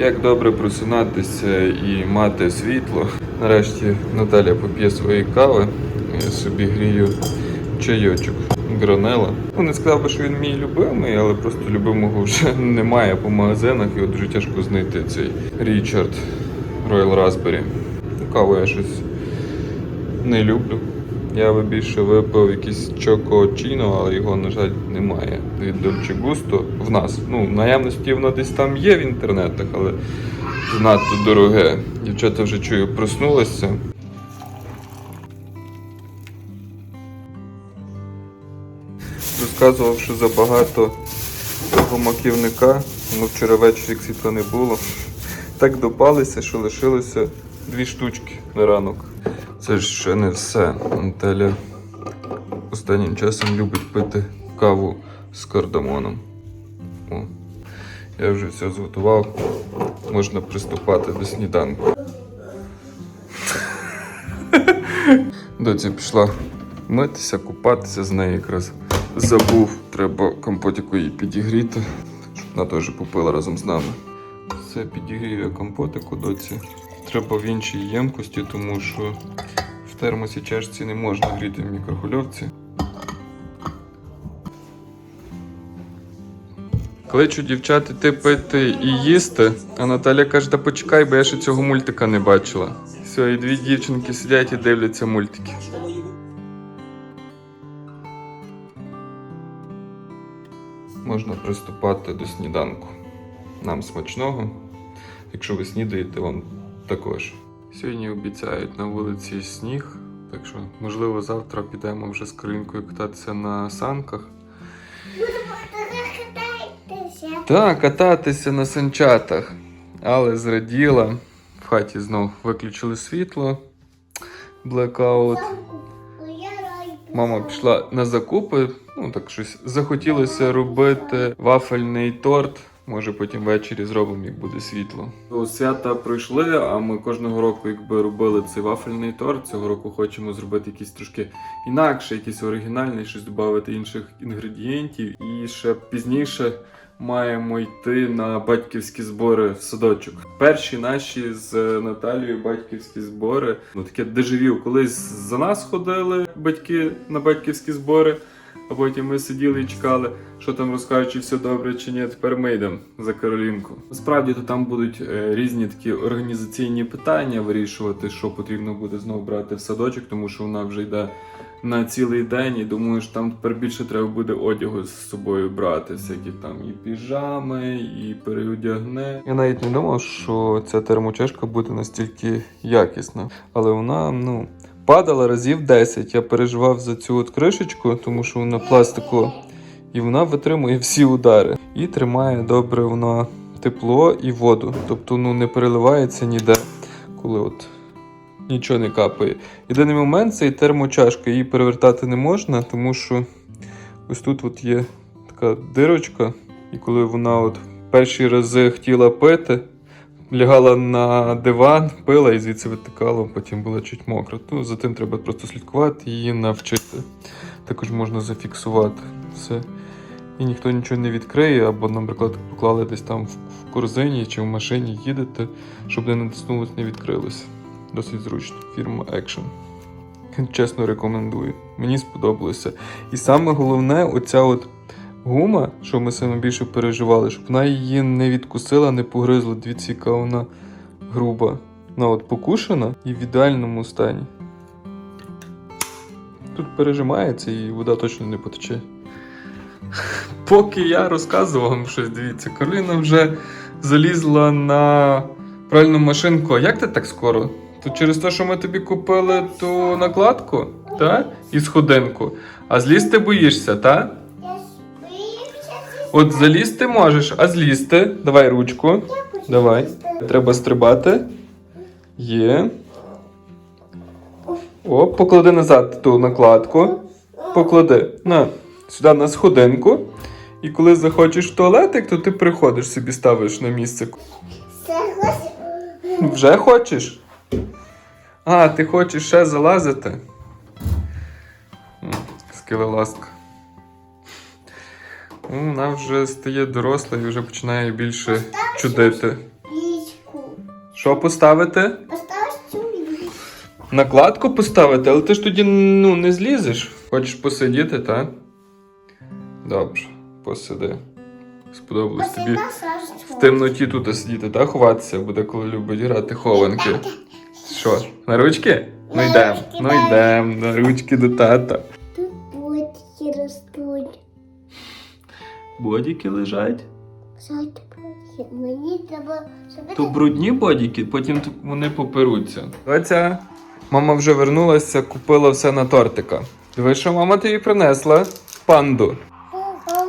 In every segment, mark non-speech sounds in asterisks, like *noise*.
Як добре просинатися і мати світло. Нарешті Наталя поп'є свої кави. Я собі грію чайочок гранела. Ну, не сказав би, що він мій любимий, але просто любимого вже *laughs* немає по магазинах, його дуже тяжко знайти цей Річард Royal Raspberry. Каву я щось не люблю. Я би більше випив якийсь чокочіно, але його, на жаль, немає. Від Dolce Gusto в нас. Ну, в наявності воно десь там є в інтернетах, але занадто дороге. Дівчата вже чую, проснулися. Розказував, що забагато того маківника. Ну, вчора ввечері світла не було. Так допалися, що лишилося дві штучки на ранок. Це ж ще не все. Наталя останнім часом любить пити каву з кардамоном. О, я вже все зготував. Можна приступати до сніданку. *laughs* Доця пішла митися, купатися з нею якраз забув. Треба компотику їй підігріти, щоб вона теж попила разом з нами. Все підігрів я компотику доці. Треба в іншій ємкості, тому що в термосі чашці не можна гріти в мікрохвильовці. Кличу дівчат іти пити і їсти, а Наталя каже, та почекай, бо я ще цього мультика не бачила. Все, і дві дівчинки сидять і дивляться мультики. Можна приступати до сніданку. Нам смачного. Якщо ви снідаєте, вам також. Сьогодні обіцяють на вулиці сніг, так що, можливо, завтра підемо вже з Каринкою кататися на санках. Катайтеся. Так, кататися на санчатах. Але зраділа. В хаті знов виключили світло. Блекаут. Мама пішла на закупи. Ну так щось захотілося робити вафельний торт. Може потім ввечері зробимо, як буде світло. Свята пройшли, а ми кожного року, якби робили цей вафельний торт. Цього року хочемо зробити якийсь трошки інакше, якийсь оригінальний, щось додати інших інгредієнтів. І ще пізніше маємо йти на батьківські збори в садочок. Перші наші з Наталією батьківські збори. Ну таке дежавю. Колись за нас ходили батьки на батьківські збори. А потім ми сиділи і чекали, що там розкажуть, чи все добре, чи ні. Тепер ми йдемо за Каролінку. Насправді то там будуть е, різні такі організаційні питання вирішувати, що потрібно буде знову брати в садочок, тому що вона вже йде на цілий день. І думаю, що там тепер більше треба буде одягу з собою брати. Всякі там і піжами, і переодягне. Я навіть не думав, що ця термочашка буде настільки якісна, але вона, ну падала разів 10. Я переживав за цю от кришечку, тому що вона пластикова. І вона витримує всі удари. І тримає добре вона тепло і воду. Тобто ну, не переливається ніде, коли от нічого не капає. Єдиний момент це і термочашка. Її перевертати не можна, тому що ось тут от є така дирочка. І коли вона от перші рази хотіла пити, лягала на диван, пила і звідси витикала, потім була чуть мокра. Ну, за тим треба просто слідкувати її навчити. Також можна зафіксувати все. І ніхто нічого не відкриє, або, наприклад, поклали десь там в, в корзині чи в машині їдете, щоб не натиснулось, не відкрилося. Досить зручно. Фірма Action. Чесно рекомендую. Мені сподобалося. І саме головне, оця от гума, що ми саме більше переживали, щоб вона її не відкусила, не погризла. Дивіться, яка вона груба. Вона от покушена і в ідеальному стані. Тут пережимається і вода точно не потече. Поки я розказував вам щось, дивіться, Кароліна вже залізла на пральну машинку. А як ти так скоро? То через те, що ми тобі купили ту накладку, та? І сходинку. А злізти боїшся, та? От залізти можеш, а злізти. Давай ручку. Давай. Треба стрибати. Є. О, поклади назад ту накладку. Поклади. На, сюди на сходинку. І коли захочеш в туалетик, то ти приходиш собі ставиш на місце. Вже хочеш? А, ти хочеш ще залазити? М, Скелеластка. Ну, Вона вже стає доросла і вже починає більше чудити. І Що поставити? Осталось чули. Накладку поставити, але ти ж тоді ну, не злізеш. Хочеш посидіти, так? Добре, посиди. Сподобалось тобі в темноті тут сидіти, так? Ховатися буде, коли любить грати хованки. Що, на ручки? Ну йдемо. Ну йдемо, на ручки до тата. Бодіки лежать. Що? Мені треба, То брудні бодіки, потім вони поперуться. Доця, мама вже вернулася, купила все на тортика. Диви, що мама тобі принесла? Панду. Мама,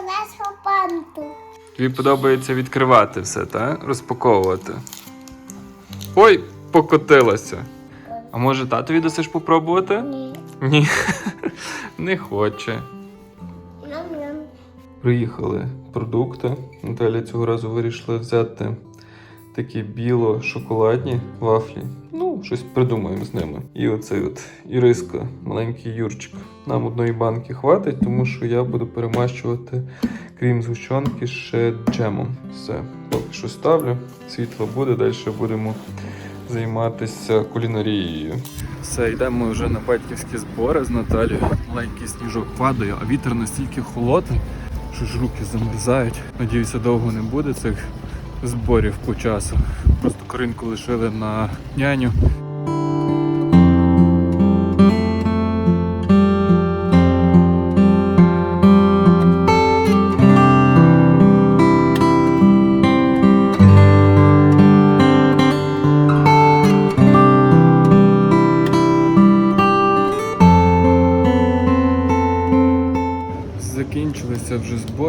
у нас папанту. Тобі подобається відкривати все, так? Розпаковувати. Ой, покотилася. А може татові досиш попробувати? Ні. Ні. *laughs* Не хоче. Приїхали продукти. Наталя цього разу вирішила взяти такі біло-шоколадні вафлі. Ну, щось придумаємо з ними. І оцей от Іриска, маленький Юрчик. Нам одної банки хватить, тому що я буду перемащувати, крім згущенки, ще джемом. Все, поки що ставлю. Світло буде, далі будемо займатися кулінарією. Все, йдемо вже на батьківські збори з Наталією. Маленький сніжок падає, а вітер настільки холодний, що ж руки замерзають. Надіюся, довго не буде цих зборів по часу. Просто коринку лишили на няню.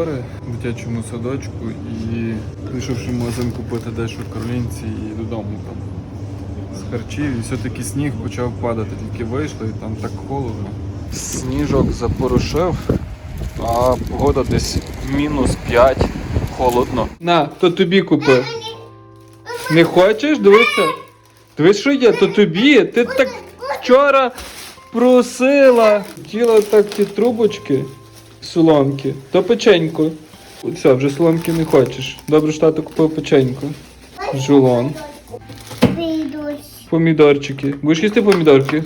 Збори в дитячому садочку і вийшовши в магазин купити дещо в Каролінці і додому там з харчів. І все-таки сніг почав падати, тільки вийшли і там так холодно. Сніжок запорошив, а погода десь мінус 5, холодно. На, то тобі купив. Не хочеш? Дивися. Дивись, що є, то тобі. Ти так вчора просила. Хотіла так ті трубочки, соломки, то печеньку. Все, вже соломки не хочеш. Добре, що тато купив печеньку. Жулон. Помідорчики. Будеш їсти помідорки?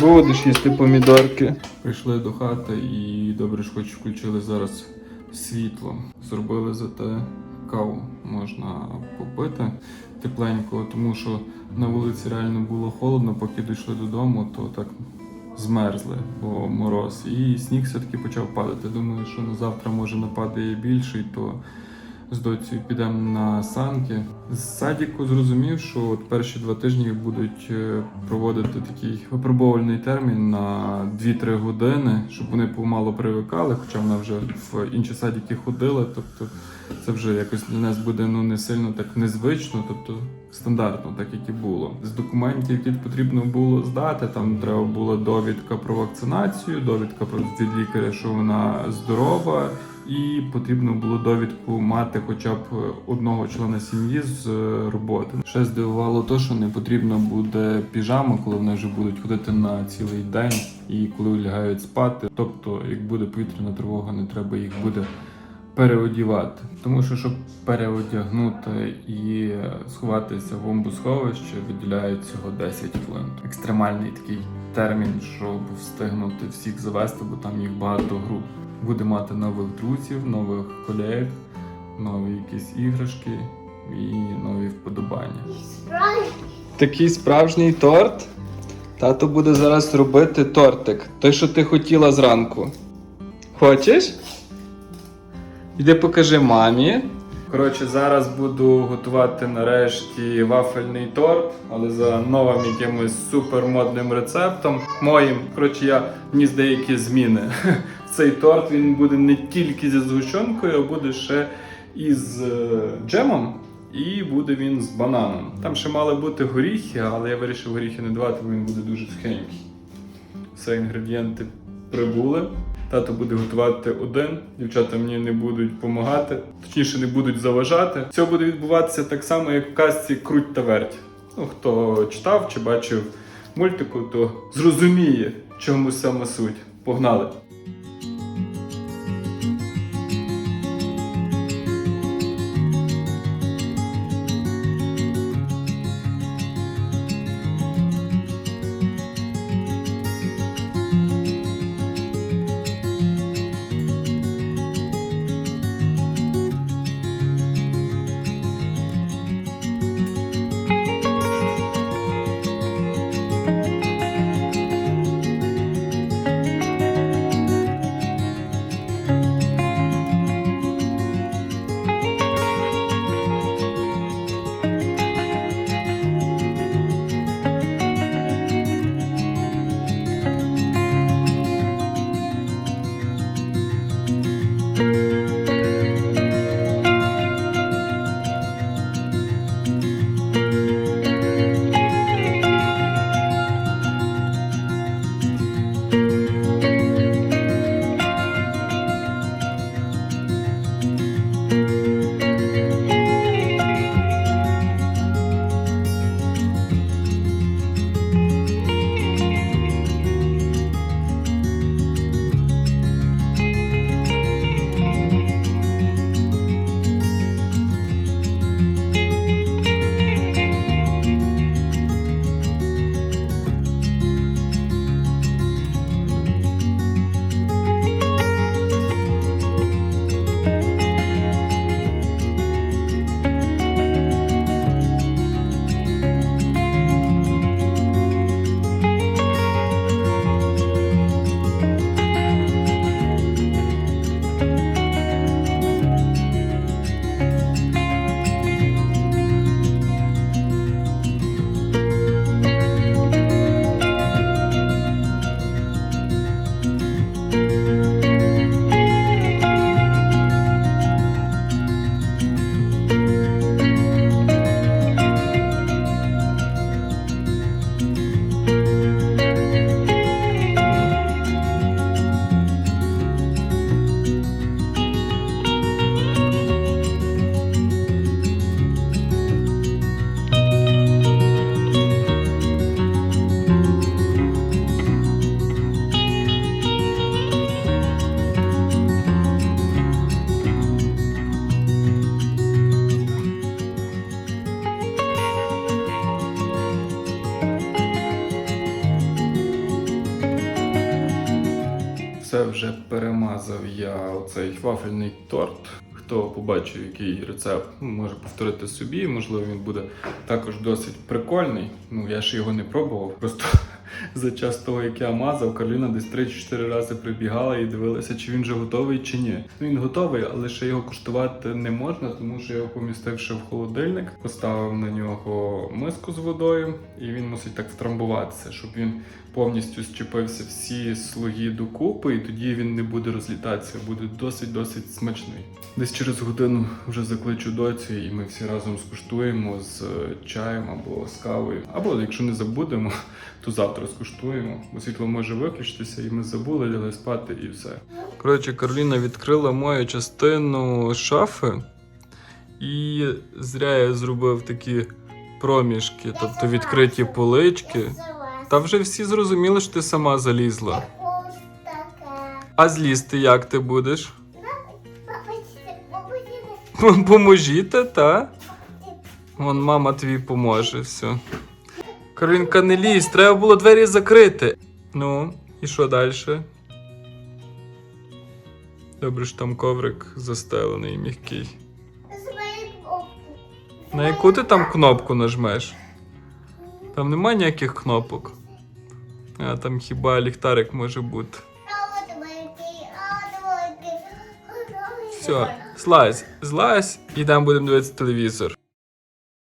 Будеш їсти помідорки. Прийшли до хати і добре ж хоч включили зараз світло. Зробили зате каву можна попити тепленько, тому що на вулиці реально було холодно, поки дійшли додому, то так змерзли, бо мороз. І сніг все-таки почав падати. Думаю, що на завтра може нападає більший, то з доцею підемо на санки. З садіку зрозумів, що от перші два тижні будуть е, проводити такий випробувальний термін на 2-3 години, щоб вони помало привикали, хоча вона вже в інші садики ходила. Тобто це вже якось для нас буде ну не сильно так незвично, тобто стандартно, так як і було. З документів, які потрібно було здати, там треба була довідка про вакцинацію, довідка про від лікаря, що вона здорова. І потрібно було довідку мати хоча б одного члена сім'ї з е, роботи. Ще здивувало те, що не потрібно буде піжама, коли вони вже будуть ходити на цілий день і коли лягають спати. Тобто, як буде повітряна тривога, не треба їх буде переодівати. Тому що, щоб переодягнути і сховатися в бомбосховище, виділяють всього 10 хвилин. Екстремальний такий термін, щоб встигнути всіх завести, бо там їх багато груп. Буде мати нових друзів, нових колег, нові якісь іграшки і нові вподобання. Такий справжній торт. Тато буде зараз робити тортик. Той, що ти хотіла зранку. Хочеш? Іди покажи мамі. Коротше, зараз буду готувати нарешті вафельний торт, але за новим якимось супермодним рецептом. Моїм, коротше, я вніс деякі зміни. *laughs* Цей торт він буде не тільки зі згущенкою, а буде ще із е, джемом. І буде він з бананом. Там ще мали бути горіхи, але я вирішив горіхи не давати, бо він буде дуже сухенький. Все інгредієнти прибули. Тато буде готувати один, дівчата мені не будуть допомагати, точніше не будуть заважати. Все буде відбуватися так само, як в казці Круть та верть. Ну, хто читав чи бачив мультику, то зрозуміє, чому саме суть. Погнали! Вже перемазав я оцей вафельний торт. Хто побачив, який рецепт, може повторити собі. Можливо, він буде також досить прикольний. Ну, я ж його не пробував. Просто за час того, як я мазав, Кароліна десь 3-4 рази прибігала і дивилася, чи він вже готовий, чи ні. Ну, він готовий, але ще його куштувати не можна, тому що я його помістив ще в холодильник, поставив на нього миску з водою, і він мусить так втрамбуватися, щоб він повністю зчепився всі слої докупи, і тоді він не буде розлітатися, буде досить-досить смачний. Десь через годину вже закличу доцю, і ми всі разом скуштуємо з е, чаєм або з кавою. Або якщо не забудемо, *laughs* то завтра скуштуємо, бо світло може виключитися, і ми забули, лягли спати і все. Коротше, Кароліна відкрила мою частину шафи, і зря я зробив такі проміжки, тобто відкриті полички. Та вже всі зрозуміли, що ти сама залізла. А злізти як ти будеш? Бабусі, Поможіте, та? Вон мама твій поможе, все. Каролінка, не лізь, треба було двері закрити. Ну, і що далі? Добре, що там коврик застелений, м'який. На яку ти там кнопку нажмеш? Там немає ніяких кнопок. А там хіба ліхтарик може бути. Все, злазь, злазь, і там будемо дивитися телевізор.